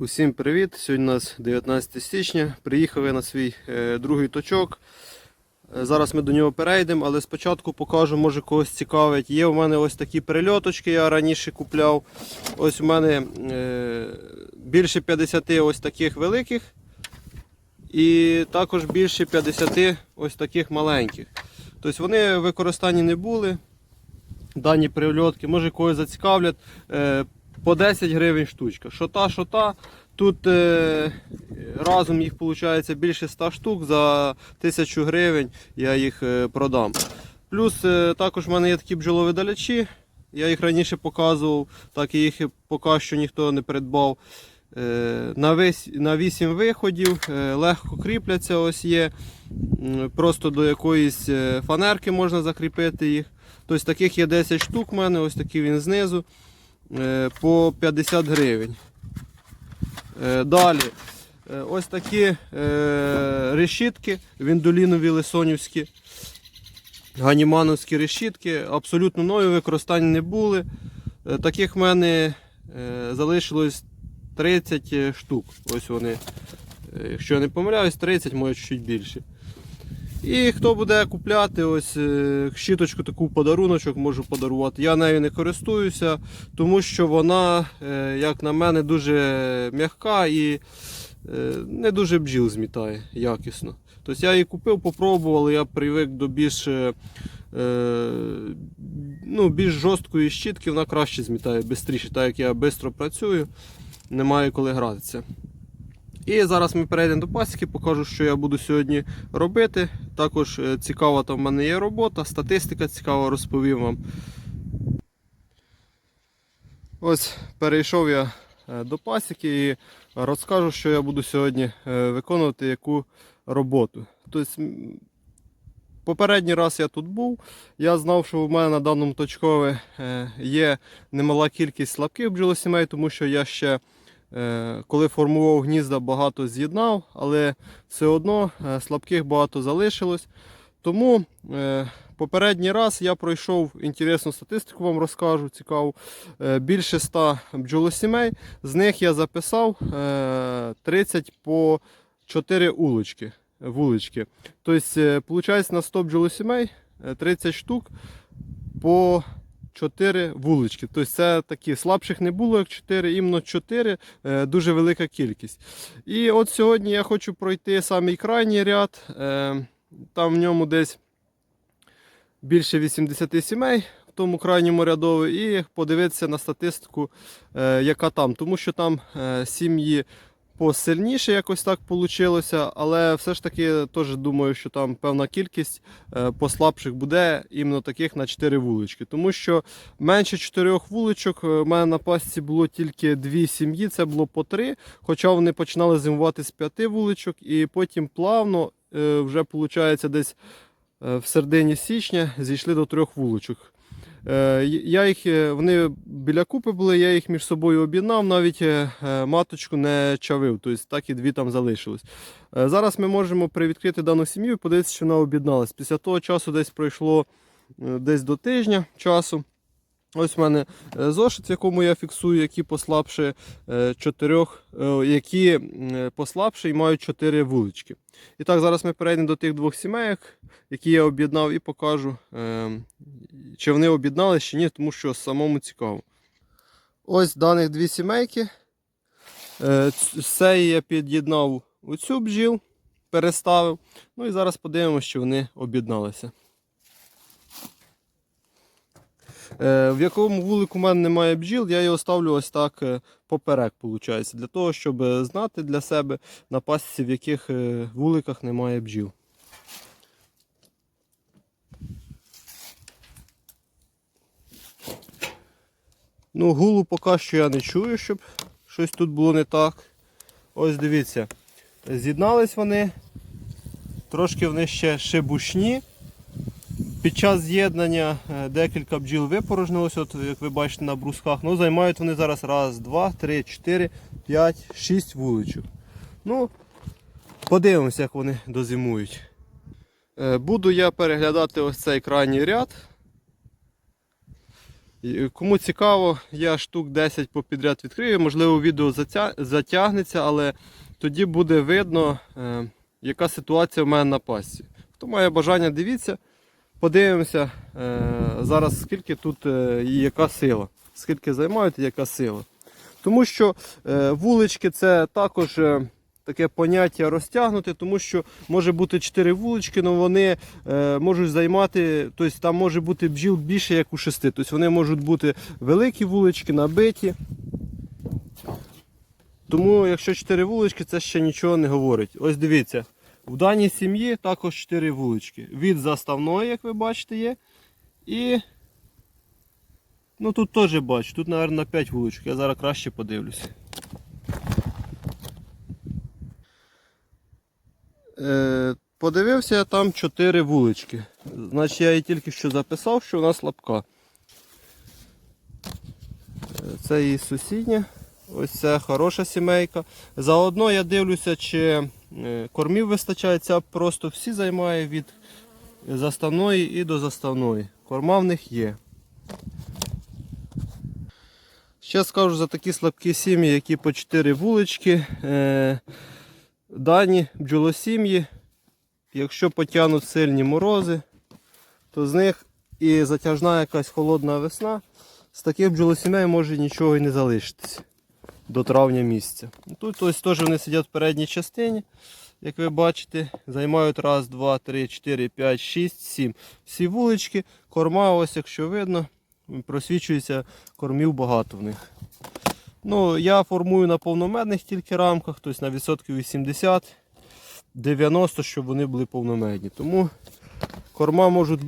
Усім привіт! Сьогодні у нас 19 січня. Приїхав я на свій е, другий точок. Е, Зараз ми до нього перейдемо, але спочатку покажу, може когось цікавить. Є у мене ось такі прильоточки, я раніше купляв. Ось у мене е, більше 50 ось таких великих. І також більше 50 ось таких маленьких. Тобто вони в використанні не були. Дані прильотки, може когось зацікавлять. По 10 гривень штучка. Що та, що та. Тут е, разом їх виходить більше 100 штук за 1000 гривень я їх е, продам. Плюс е, також в мене є такі бджоловидалячі. Я їх раніше показував, так і їх поки що ніхто не придбав. Е, на, весь, на 8 виходів, е, легко кріпляться, ось є. Просто до якоїсь фанерки можна закріпити їх. Тобто таких є 10 штук в мене, ось такий він знизу по 50 гривень. Е, Далі. е, Ось такі е, решітки, віндолінові лисонівські, ганімановські решітки. Абсолютно нові, використання не були. Е, Таких в мене е, залишилось 30 штук. Ось вони. Е, Якщо я не помиляюсь, 30, може чуть більше. І хто буде купляти ось е, щіточку таку подаруночок можу подарувати. Я нею не користуюся, тому що вона, е, як на мене, дуже м'яка і е, не дуже бджіл змітає якісно. Тобто я її купив, попробував, я привик до більш, ну, більш жорсткої щітки, вона краще змітає, швидше, так як я швидко працюю, немає коли гратися. І зараз ми перейдемо до пасіки, покажу, що я буду сьогодні робити. Також е, цікава там в мене є робота, статистика цікава, розповім вам. Ось перейшов я е, до пасіки і розкажу, що я буду сьогодні е, виконувати яку роботу. Тобто, попередній раз я тут був, я знав, що в мене на даному точкові є немала кількість слабких бджолосімей, тому що я ще Коли формував гнізда, багато з'єднав, але все одно е, слабких багато залишилось. Тому е, попередній раз я пройшов інтересну статистику, вам розкажу, цікаву. Е, Більше 100 бджолосімей. З них я записав е, 30 по 4 улочки. вулички. Тобто, виходить, на 100 бджолосімей е, 30 штук по 4 вулички. Тобто це такі слабших не було, як 4, іменно 4, е, дуже велика кількість. І от сьогодні я хочу пройти самий крайній ряд. Е, Там в ньому десь більше 80 сімей в тому крайньому рядові, і подивитися на статистику, е, яка там. Тому що там сім'ї посильніше якось так вийшло, але все ж таки теж думаю, що там певна кількість е, послабших буде іменно таких на 4 вулички. Тому що менше 4 вуличок е, в мене на пасіці було тільки дві сім'ї, це було по 3, хоча вони починали зимувати з 5 вуличок, і потім плавно е, вже виходить десь е, в середині січня зійшли до трьох вуличок. Е, Я їх, е, вони біля купи були, я їх між собою об'єднав, навіть е, маточку не чавив, тобто так і дві там залишились. Зараз ми можемо привідкрити дану сім'ю і подивитися, що вона об'єдналась. Після того часу десь пройшло десь до тижня часу. Ось в мене зошит, в якому я фіксую, які послабші е, чотирьох, е, які м, послабші і мають чотири вулички. І так, зараз ми перейдемо до тих двох сімейок, які я об'єднав, і покажу, е, чи вони об'єдналися чи ні, тому що самому цікаво. Ось даних дві сімейки. Е, ц- З цієї я під'єднав оцю бджіл, переставив. Ну і зараз подивимося, чи вони об'єдналися. Е, В якому вулику в мене немає бджіл, я його ставлю ось так е, поперек, виходить, для того, щоб знати для себе на пасіці, в яких вуликах немає бджіл. Ну, гулу поки що я не чую, щоб щось тут було не так. Ось дивіться, з'єднались вони, трошки вони ще шибушні. Під час з'єднання е, декілька бджіл випорожнилося, от як ви бачите на брусках. Ну, займають вони зараз раз, два, три, чотири, п'ять, шість вуличок. Ну, подивимося, як вони дозимують. Е, Буду я переглядати ось цей крайній ряд. І Кому цікаво, я штук 10 попідряд відкрию. Можливо, відео затягнеться, але тоді буде видно, е, яка ситуація в мене на пасі. Хто має бажання, дивіться. Подивимося е, зараз, скільки тут е, і яка сила. Скільки займають і яка сила. Тому що е, вулички це також е, таке поняття розтягнути, тому що може бути 4 вулички, але вони е, можуть займати, тобто там може бути бджіл більше, як у 6. Тобто вони можуть бути великі вулички, набиті. Тому якщо 4 вулички, це ще нічого не говорить. Ось дивіться, в даній сім'ї також 4 вулички. Від заставної, як ви бачите, є. І ну тут теж бачу, тут, мабуть, 5 вуличок. Я зараз краще подивлюся. Подивився я там 4 вулички. Значить, я її тільки що записав, що вона слабка. Е, Це її сусідня. Ось це хороша сімейка. Заодно я дивлюся, чи е, кормів вистачає. Ця просто всі займає від заставної і до заставної. Корма в них є. Ще скажу за такі слабкі сім'ї, які по 4 вулички. Дані бджолосім'ї, якщо потягнуть сильні морози, то з них і затяжна якась холодна весна, з таких бджолосімей може нічого і не залишитися до травня місяця. Тут ось теж вони сидять в передній частині, як ви бачите, займають раз, два, три, чотири, п'ять, шість, сім. Всі вулички, корма, ось якщо видно, просвічується, кормів багато в них. Ну, я формую на повномедних тільки рамках, тобто на відсотків 80, 90, щоб вони були повномедні. Тому корма можуть,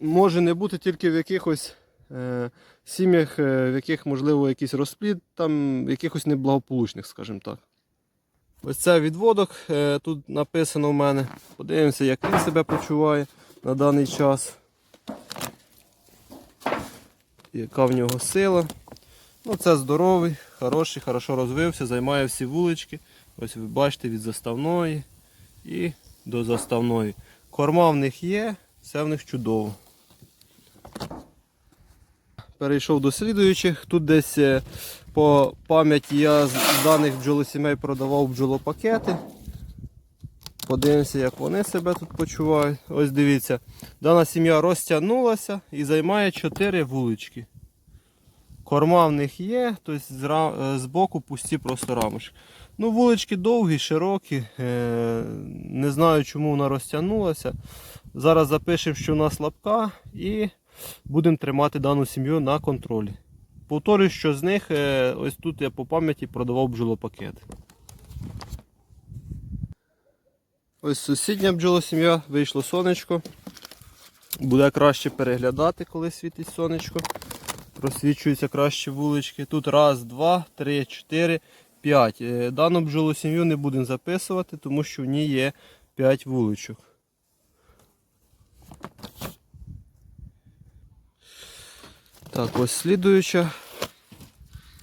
може не бути тільки в якихось е, сім'ях, е, в яких можливо якийсь розплід, там якихось неблагополучних, скажімо так. Ось це відводок, е, тут написано в мене. Подивимося, як він себе почуває на даний час. Яка в нього сила. Ну, це здоровий, хороший, хорошо розвився, займає всі вулички. Ось ви бачите від заставної і до заставної. Корма в них є, все в них чудово. Перейшов до слідуючих. Тут десь е, по пам'яті я з даних бджолосімей продавав бджолопакети. Подивимося, як вони себе тут почувають. Ось дивіться, дана сім'я розтягнулася і займає 4 вулички. Корма в них є, тобто е, з боку пусті просто рамочки. Ну, вулички довгі, широкі. Е, не знаю, чому вона розтягнулася. Зараз запишемо, що вона слабка, і будемо тримати дану сім'ю на контролі. Повторюю, що з них е, ось тут я по пам'яті продавав бджолопакет. Ось сусідня бджолосім'я, вийшло сонечко. Буде краще переглядати, коли світить сонечко. Просвічуються краще вулички. Тут раз, два, три, чотири, п'ять. Е, Дану бджолосім'ю не будемо записувати, тому що в ній є 5 вуличок. Так, ось слідуюча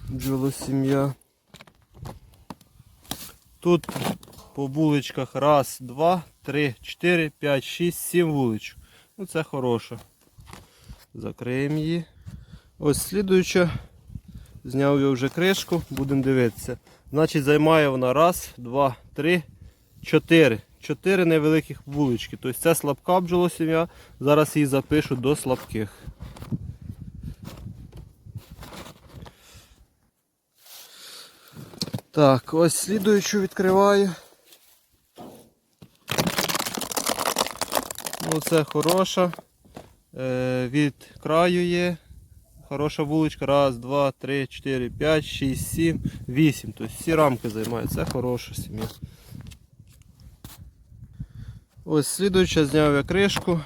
бджолосім'я. Тут по вуличках раз, два, три, чотири, п'ять, шість, сім вуличок. Ну це хороше. Закриємо її. Ось слідуюча. Зняв я вже кришку, будемо дивитися. Значить, займає вона раз, два, три, чотири. Чотири невеликих вулички. Тобто це слабка бджолосім'я. Зараз її запишу до слабких. Так, ось слідуючу відкриваю. Ну, це хороша. Е, від краю є. Хороша вуличка. Раз, два, три, чотири, п'ять, шість, сім, вісім. Тобто всі рамки займають. Це хороша сім'я. Ось слідуюча зняв я кришку.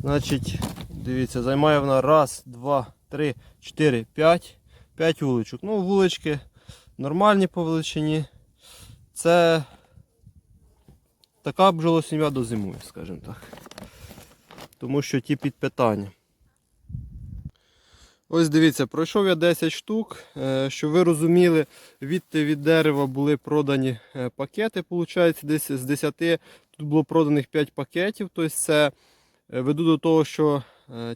Значить, дивіться, займає вона раз, два, три, чотири, п'ять. П'ять вуличок. Ну, вулички нормальні по величині. Це така бджолосім'я дозимує, скажімо так. Тому що ті під питання. Ось дивіться, пройшов я 10 штук. Е, Щоб ви розуміли, відти від дерева були продані е, пакети. Виходить, десь з 10 тут було проданих 5 пакетів. Тобто це е, веду до того, що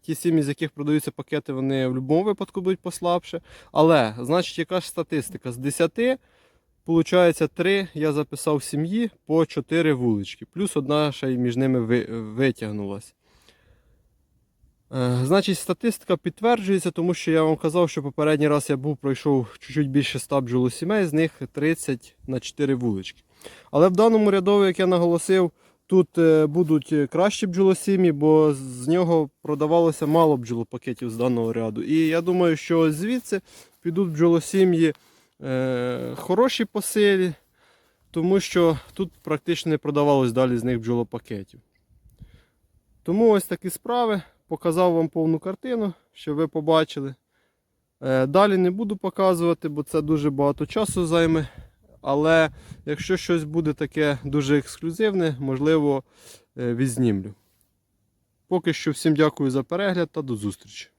Ті сім'ї, з яких продаються пакети, вони в будь-якому випадку будуть послабше. Але, значить, яка ж статистика? З 10, виходить, 3 я записав сім'ї по 4 вулички. Плюс одна ще й між ними ви- витягнулась. Е, Значить, статистика підтверджується, тому що я вам казав, що попередній раз я був, пройшов чуть-чуть більше 100 бджолосімей, з них 30 на 4 вулички. Але в даному рядові, як я наголосив, тут е, будуть е, кращі бджолосім'ї, бо з нього продавалося мало бджолопакетів з даного ряду. І я думаю, що звідси підуть бджолосім'ї е, хороші по силі, тому що тут практично не продавалось далі з них бджолопакетів. Тому ось такі справи. Показав вам повну картину, щоб ви побачили. Е, Далі не буду показувати, бо це дуже багато часу займе. Але якщо щось буде таке дуже ексклюзивне, можливо, е, відзнімлю. Поки що всім дякую за перегляд та до зустрічі.